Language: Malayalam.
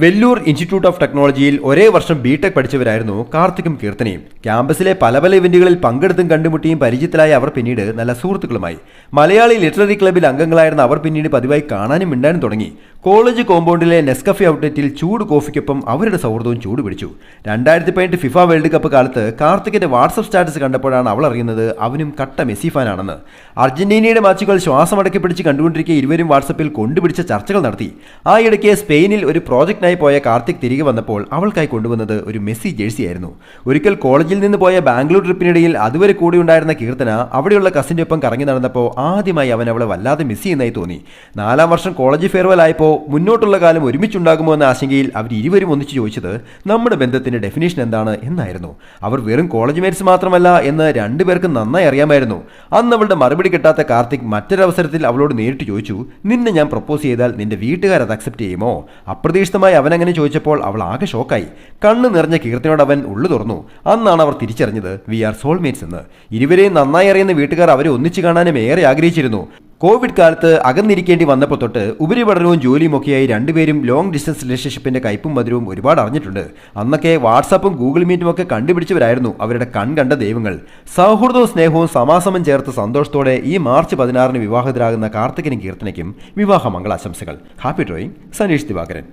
വെല്ലൂർ ഇൻസ്റ്റിറ്റ്യൂട്ട് ഓഫ് ടെക്നോളജിയിൽ ഒരേ വർഷം ബിടെക് പഠിച്ചവരായിരുന്നു കാർത്തിക്കും കീർത്തനയും. ക്യാമ്പസിലെ പല പല ഇവന്റുകളിൽ പങ്കെടുത്തും കണ്ടുമുട്ടിയും പരിചയത്തിലായ അവർ പിന്നീട് നല്ല സുഹൃത്തുക്കളുമായി. മലയാളി ലിറ്റററി ക്ലബിൽ അംഗങ്ങളായിരുന്ന അവർ പിന്നീട് പതിവായി കാണാനും മിണ്ടാനും തുടങ്ങി. കോളേജ് കോമ്പൗണ്ടിലെ നെസ്കഫി ഔട്ട്ലെറ്റിൽ ചൂട് കോഫിക്കൊപ്പം അവരുടെ സൗഹൃദവും ചൂട് പിടിച്ചു. രണ്ടായിരത്തി പതിനെട്ട് ഫിഫ വേൾഡ് കപ്പ് കാലത്ത് കാർത്തിക്കിന്റെ വാട്സപ്പ് സ്റ്റാറ്റസ് കണ്ടപ്പോഴാണ് അവൾ അറിയുന്നത് അവനും കട്ട മെസ്സി ഫാനാണെന്ന്. അർജന്റീനയുടെ മാച്ചുകൾ ശ്വാസമടക്കി പിടിച്ച് കണ്ടുകൊണ്ടിരിക്കെ ഇരുവരും വാട്സപ്പിൽ കൊണ്ടുപിടിച്ച ചർച്ചകൾ നടത്തി. ആ ഇടയ്ക്ക് സ്പെയിനിൽ ഒരു പ്രോജക്റ്റിനായി പോയ കാർത്തിക് തിരികെ വന്നപ്പോൾ അവൾക്കായി കൊണ്ടുവന്നത് ഒരു മെസ്സി ജേഴ്സി ആയിരുന്നു ഒരിക്കൽ കോളേജിൽ നിന്ന് പോയ ബാംഗ്ലൂർ ട്രിപ്പിനിടയിൽ അതുവരെ കൂടി ഉണ്ടായിരുന്ന കീർത്തന അവിടെയുള്ള കസിന്റെ ഒപ്പം കറങ്ങി നടന്നപ്പോൾ ആദ്യമായി അവൻ അവളെ വല്ലാതെ മിസ് ചെയ്യുന്നതായി തോന്നി. നാലാം വർഷം കോളേജ് ഫെയർവെൽ ആയപ്പോൾ മുന്നോട്ടുള്ള കാലം ഒരുമിച്ചുണ്ടാകുമോ എന്ന ആശങ്കയിൽ അവർ ഇരുവരും ഒന്നിച്ച് ചോദിച്ചത് നമ്മുടെ ബന്ധത്തിന്റെ ഡെഫിനേഷൻ എന്താണ് എന്നായിരുന്നു. അവർ വെറും കോളേജ് മേറ്റ്സ് മാത്രമല്ല എന്ന് രണ്ടുപേർക്കും നന്നായി അറിയാമായിരുന്നു. അന്ന് അവളുടെ മറുപടി കിട്ടാത്ത കാർത്തിക് മറ്റൊരവസരത്തിൽ അവളോട് നേരിട്ട് ചോദിച്ചു നിന്നെ ഞാൻ പ്രപ്പോസ് ചെയ്താൽ നിന്റെ വീട്ടുകാർ അത് അക്സെപ്റ്റ് ചെയ്യുമോ? അപ്രതീക്ഷിതമായി അവൻ അങ്ങനെ ചോദിച്ചപ്പോൾ അവൾ ആകെ ഷോക്കായി. കണ്ണ് നിറഞ്ഞ കീർത്തിനോട് അവൻ ഉള്ളു തുറന്നു. അന്നാണ് അവർ തിരിച്ചറിഞ്ഞത് വി ആർ സോൾമേറ്റ്സ് എന്ന്. ഇരുവരെയും നന്നായി അറിയുന്ന വീട്ടുകാർ അവരെ ഒന്നിച്ചു കാണാനും ഏറെ ആഗ്രഹിച്ചിരുന്നു. കോവിഡ് കാലത്ത് അകന്നിരിക്കേണ്ടി വന്നപ്പോൾ തൊട്ട് ഉപരിപഠനവും ജോലിയും ഒക്കെയായി രണ്ടുപേരും ലോങ് ഡിസ്റ്റൻസ് റിലേഷൻഷിപ്പിന്റെ കയ്പും മധുരവും ഒരുപാട് അറിഞ്ഞിട്ടുണ്ട്. അന്നൊക്കെ വാട്സാപ്പും ഗൂഗിൾ മീറ്റും ഒക്കെ കണ്ടുപിടിച്ചവരായിരുന്നു അവരുടെ കൺകണ്ട ദൈവങ്ങൾ. സൗഹൃദവും സ്നേഹവും സമാസമം ചേർത്ത് സന്തോഷത്തോടെ ഈ മാർച്ച് പതിനാറിന് വിവാഹിതരാകുന്ന കാർത്തികനും കീർത്തനയ്ക്കും വിവാഹ മംഗളാശംസകൾ ഹാപ്പി ഡ്രോയിങ് സനീഷ് ദിവാകരൻ.